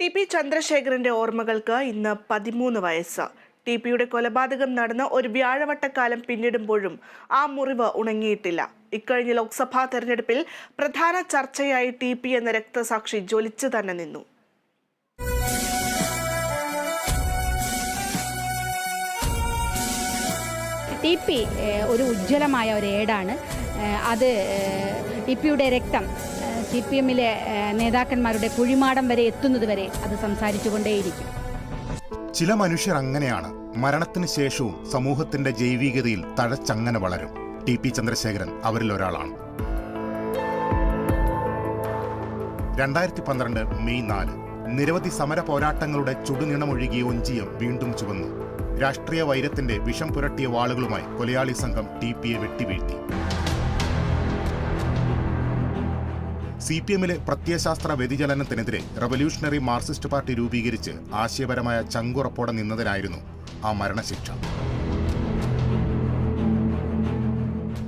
T P ചന്ദ്രശേഖരന്റെ ഓർമ്മകൾക്ക് ഇന്ന് പതിമൂന്ന് വയസ്സ്. ടി പിയുടെ കൊലപാതകം നടന്ന ഒരു വ്യാഴവട്ടക്കാലം പിന്നിടുമ്പോഴും ആ മുറിവ് ഉണങ്ങിയിട്ടില്ല. ഇക്കഴിഞ്ഞ ലോക്സഭാ തെരഞ്ഞെടുപ്പിൽ പ്രധാന ചർച്ചയായി ടി പി എന്ന രക്തസാക്ഷി ജ്വലിച്ചു തന്നെ നിന്നു. ടി പി ഒരു ഉജ്ജ്വലമായ ഒരു ഏടാണ്. അത് ടി പിയുടെ രക്തം സി പി എമ്മിലെ നേതാക്കന്മാരുടെ കുഴിമാടം വരെ എത്തുന്നത് വരെ അത് സംസാരിച്ചു കൊണ്ടേയിരിക്കും ചില മനുഷ്യർ അങ്ങനെയാണ്. മരണത്തിന് ശേഷവും സമൂഹത്തിന്റെ ജൈവികതയിൽ തഴച്ചങ്ങനെ വളരും. ടി പി ചന്ദ്രശേഖരൻ അവരിൽ ഒരാളാണ്. രണ്ടായിരത്തി പന്ത്രണ്ട് മെയ് നാല് നിരവധി സമര പോരാട്ടങ്ങളുടെ ചുടുനിണമൊഴുകിയ ഒഞ്ചിയം വീണ്ടും ചുവന്നു. രാഷ്ട്രീയ വൈരത്തിന്റെ വിഷം പുരട്ടിയ വാളുകളുമായി കൊലയാളി സംഘം ടി പിയെ വെട്ടിവീഴ്ത്തി. സി പി എമ്മിലെ പ്രത്യയശാസ്ത്ര വ്യതിചലനത്തിനെതിരെ റവല്യൂഷണറി മാർക്സിസ്റ്റ് പാർട്ടി രൂപീകരിച്ച് ആശയപരമായ ചങ്കുറപ്പോടെ നിന്നതിനായിരുന്നു ആ മരണശിക്ഷ.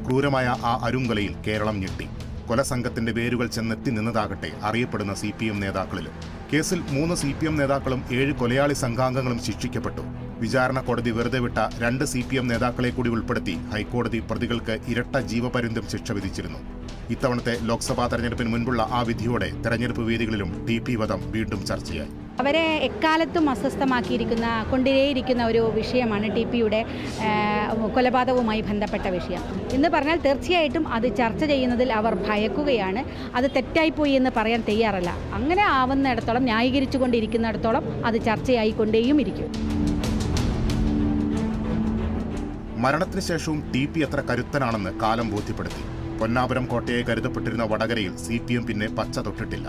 ക്രൂരമായ ആ അരുങ്കലയിൽ കേരളം ഞെട്ടി. കൊലസംഘത്തിന്റെ വേരുകൾ ചെന്നെത്തി നിന്നതാകട്ടെ അറിയപ്പെടുന്ന സി പി എം നേതാക്കളിലും. കേസിൽ മൂന്ന് സി പി എം നേതാക്കളും ഏഴ് കൊലയാളി സംഘാംഗങ്ങളും ശിക്ഷിക്കപ്പെട്ടു. വിചാരണ കോടതി വെറുതെ വിട്ട രണ്ട് സി പി എം നേതാക്കളെ കൂടി ഉൾപ്പെടുത്തി ഹൈക്കോടതി പ്രതികൾക്ക് ഇരട്ട ജീവപര്യന്തം ശിക്ഷ വിധിച്ചിരുന്നു. ഇത്തവണത്തെ ലോക്സഭാ തെരഞ്ഞെടുപ്പിന് മുൻപുള്ള ആ വിധിയോടെ തെരഞ്ഞെടുപ്പ് വേദികളിലും ടി പി വധം വീണ്ടും ചർച്ചയായി. അവരെ എക്കാലത്തും അസ്വസ്ഥമാക്കിയിരിക്കുന്ന കൊണ്ടിരേയിരിക്കുന്ന ഒരു വിഷയമാണ് ടി പിയുടെ കൊലപാതകവുമായി ബന്ധപ്പെട്ട വിഷയം. എന്ന് പറഞ്ഞാൽ തീർച്ചയായിട്ടും അത് ചർച്ച ചെയ്യുന്നതിൽ അവർ ഭയക്കുകയാണ്. അത് തെറ്റായിപ്പോയി എന്ന് പറയാൻ തയ്യാറല്ല. അങ്ങനെ ആവുന്നിടത്തോളം ന്യായീകരിച്ചു കൊണ്ടിരിക്കുന്നിടത്തോളം അത് ചർച്ചയായി ചർച്ചയായിക്കൊണ്ടേയും ഇരിക്കും മരണത്തിന് ശേഷവും ടി പി എത്ര കരുത്തനാണെന്ന് കാലം ബോധ്യപ്പെടുത്തി. പൊന്നാപുരം കോട്ടയെ കരുതപ്പെട്ടിരുന്ന വടകരയിൽ സി പി എം പിന്നെ പച്ച തൊട്ടിട്ടില്ല.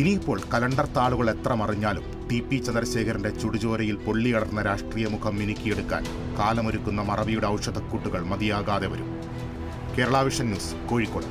ഇനിയിപ്പോൾ കലണ്ടർ താളുകൾ എത്ര മറിഞ്ഞാലും ടി പി ചന്ദ്രശേഖരന്റെ ചുടുചോരയിൽ പൊള്ളിയടർന്ന രാഷ്ട്രീയ മുഖം മിനുക്കിയെടുക്കാൻ കാലമൊരുക്കുന്ന മറവിയുടെ ഔഷധക്കൂട്ടുകൾ മതിയാകാതെ വരും. Kerala vision news Kozhikode.